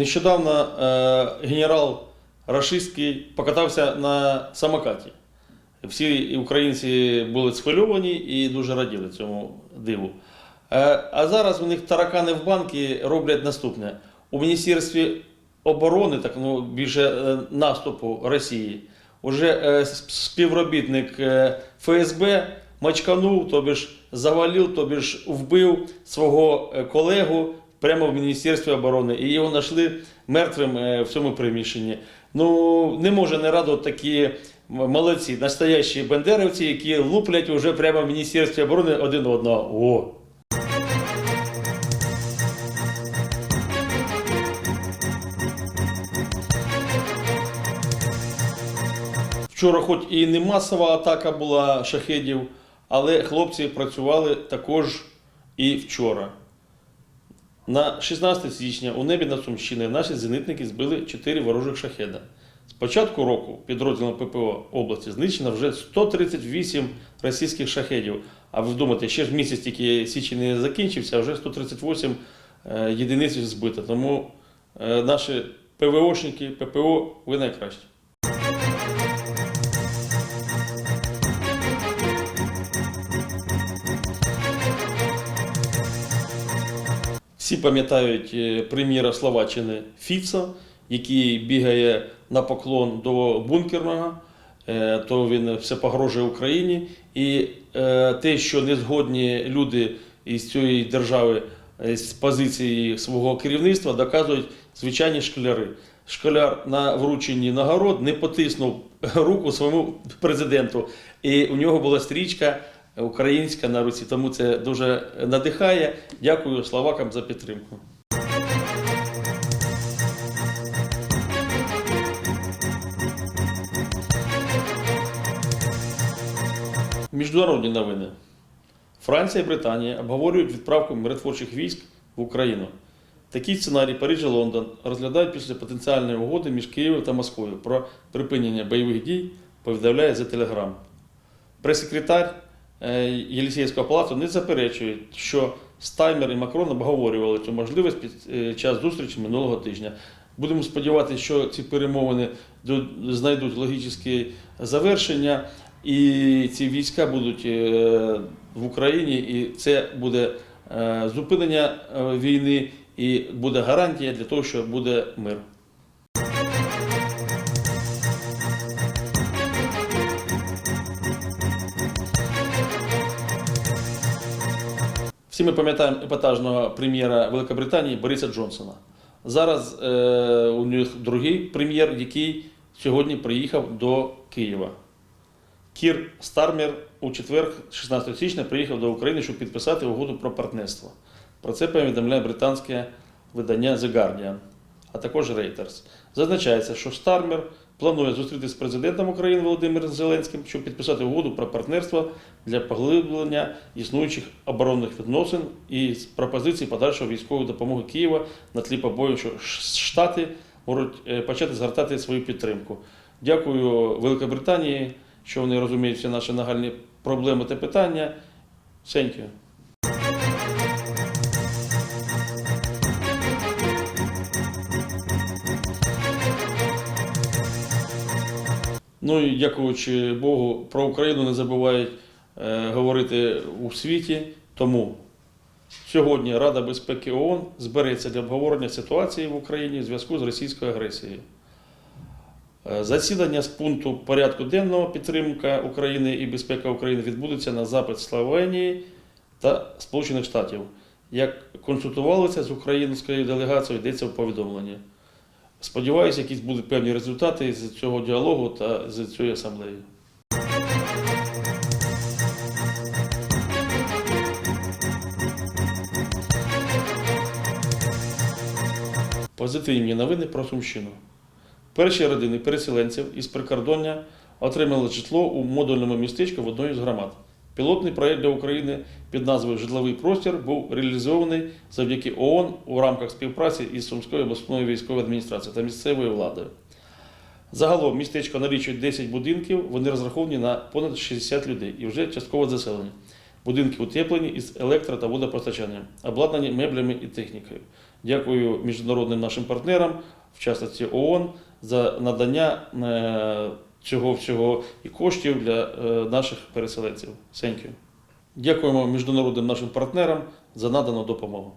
Нещодавно е, генерал Рашистський покатався на самокаті. Всі українці були схвильовані і дуже раділи цьому диву. Е, а зараз у них таракани в банки роблять наступне. У Міністерстві оборони, так ну більше е, наступу Росії, уже співробітник ФСБ мачканув, тобі ж завалив, тобі ж вбив свого колегу прямо в Міністерстві оборони. І його знайшли мертвим е, в цьому приміщенні. Ну, не може не радувати такі молодці, настоящі бендерівці, які луплять уже прямо в Міністерстві оборони один одного. О! Вчора, хоч і не масова атака була шахедів, але хлопці працювали також і вчора. На 16 січня у небі над Сумщиною наші зенитники збили 4 ворожих шахеда. З початку року підрозділом ППО області знищено вже 138 російських шахедів. А ви думаєте, ще ж місяць тільки січі не закінчився, а вже 138 е, єдиниць збито. Тому е, наші ПВОшники, ППО, ви найкращі. Всі пам'ятають е, прем'єра Словаччини Фіца, який бігає на поклон до бункерного, е, то він все погрожує Україні. І е, те, що не згодні люди із цієї держави з позиції свого керівництва, доказують звичайні школяри. Школяр на врученні нагород не потиснув руку своєму президенту, і у нього була стрічка українська на руці. Тому це дуже надихає. Дякую словакам за підтримку. Міжнародні новини. Франція і Британія обговорюють відправку миротворчих військ в Україну. Такий сценарій Париж і Лондон розглядають після потенціальної угоди між Києвом та Москвою про припинення бойових дій, повідомляє за Телеграм. Прес-секретар Єлісейського палацу не заперечує, що Стаймер і Макрон обговорювали цю можливість під е, час зустрічі минулого тижня. Будемо сподіватися, що ці перемовини знайдуть логічне завершення, і ці війська будуть е, в Україні, і це буде е, зупинення е, війни, і буде гарантія для того, що буде мир. Всі ми пам'ятаємо епатажного прем'єра Великобританії Бориса Джонсона. Зараз е, у них другий прем'єр, який сьогодні приїхав до Києва. Кір Стармер у четвер, 16 січня, приїхав до України, щоб підписати угоду про партнерство. Про це повідомляє британське видання The Guardian, а також Reuters. Зазначається, що Стармер планує зустрітися з президентом України Володимиром Зеленським, щоб підписати угоду про партнерство для поглиблення існуючих оборонних відносин і пропозиції подальшої військової допомоги Києва на тлі побоїв, що Штати можуть е, почати згортати свою підтримку. Дякую Великобританії, що вони розуміють всі наші нагальні проблеми та питання. Thank Ну і дякуючи Богу, про Україну не забувають е, говорити у світі. Тому сьогодні Рада безпеки ООН збереться для обговорення ситуації в Україні в зв'язку з російською агресією. Е, Засідання з пункту порядку денного підтримка України і безпека України відбудеться на запит Словенії та Сполучених Штатів. Як консультувалися з українською делегацією, йдеться в повідомленні. Сподіваюся, якісь будуть певні результати з цього діалогу та з цієї асамблеї. Позитивні новини про Сумщину. Перші родини переселенців із прикордоння отримали житло у модульному містечку в одній з громад. Пілотний проєкт для України під назвою Житловий простір був реалізований завдяки ООН у рамках співпраці із Сумською обласною військовою адміністрацією та місцевою владою. Загалом містечко налічує 10 будинків, вони розраховані на понад 60 людей і вже частково заселені. будинки утеплені із електро та водопостачанням, обладнані меблями і технікою. Дякую міжнародним нашим партнерам, в частності ООН, за надання е, цього всього і коштів для е, наших переселенців. Thank. Дякуємо міжнародним нашим партнерам за надану допомогу.